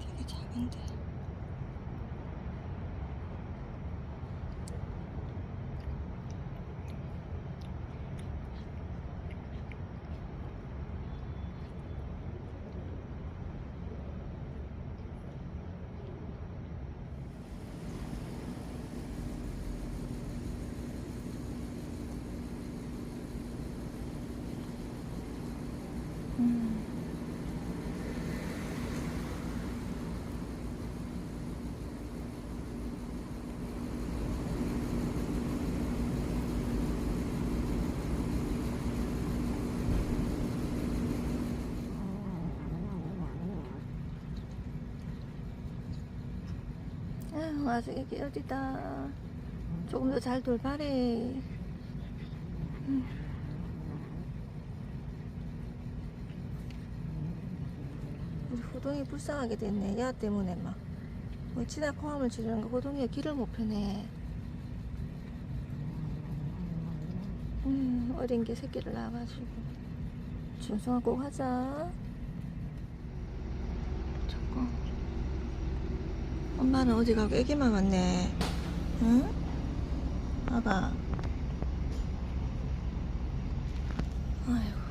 되게 작은데. 이게 어디다. 조금 더 잘 돌봐래. 음. 우리 호동이 불쌍하게 됐네. 야 때문에 막. 뭐 지나 코암을 지르는 거 호동이가 길을 못 펴네. 음, 어린 게 새끼를 낳아가지고. 준성아 꼭 하자. 잠깐. 엄마는 어디 가고 애기만 왔네. 응? 아가. 아이고.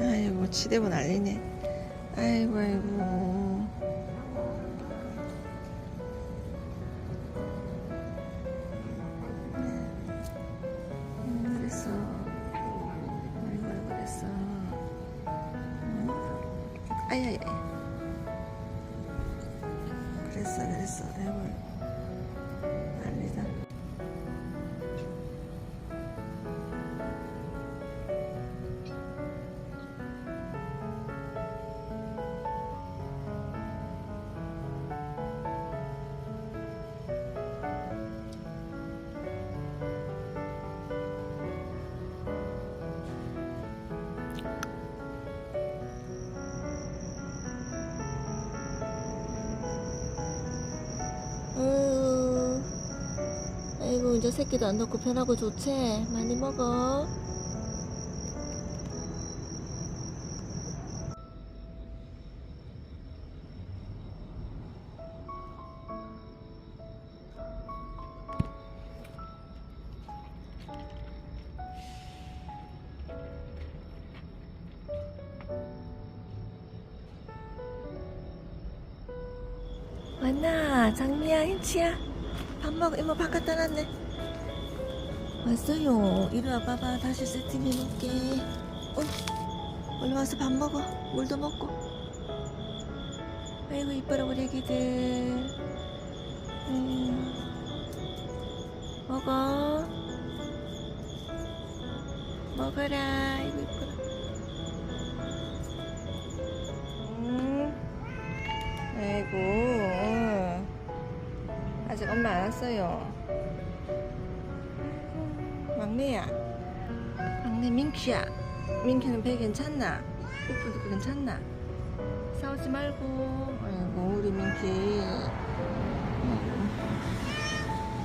아이고 지대고 난리네. 아이고 아이고. 음, 그랬어 아이고 아이고 그랬어? 응? 아야야 그랬어 그랬어. 아이고 이제 새끼도 안 넣고 편하고 좋지? 많이 먹어. 왔나? 장미야, hin치야. 밥 먹어. 이모 밥 갖다 놨네. 왔어요. 이리 와봐봐. 다시 세팅해 놓을게. 어, 얼른 와서 밥 먹어. 물도 먹고. 아이고, 이뻐라, 우리 애기들. 음, 먹어. 먹어라. 아이고, 이뻐라. 음. 아이고 어. 아직 엄마 안 왔어요 막내야. 막내 민키야. 민키는 배 괜찮나? 뽀뽀도 괜찮나? 싸우지 말고. 아이고 우리 민키. 음.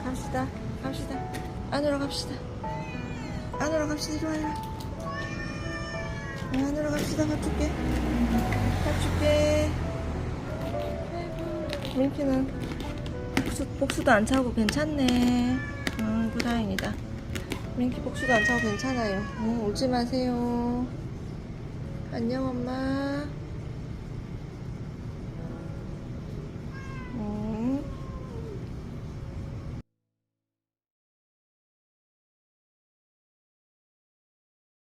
갑시다. 갑시다. 안으로 갑시다. 안으로 갑시다 이리 와 이리 와 안으로 갑시다. 밥 줄게. 밥 줄게. 민키는 복수, 복수도 안 차고 괜찮네. 음, 그 다행이다. 민키 복수도 안 차고 괜찮아요. 음, 울지 마세요. 안녕, 엄마.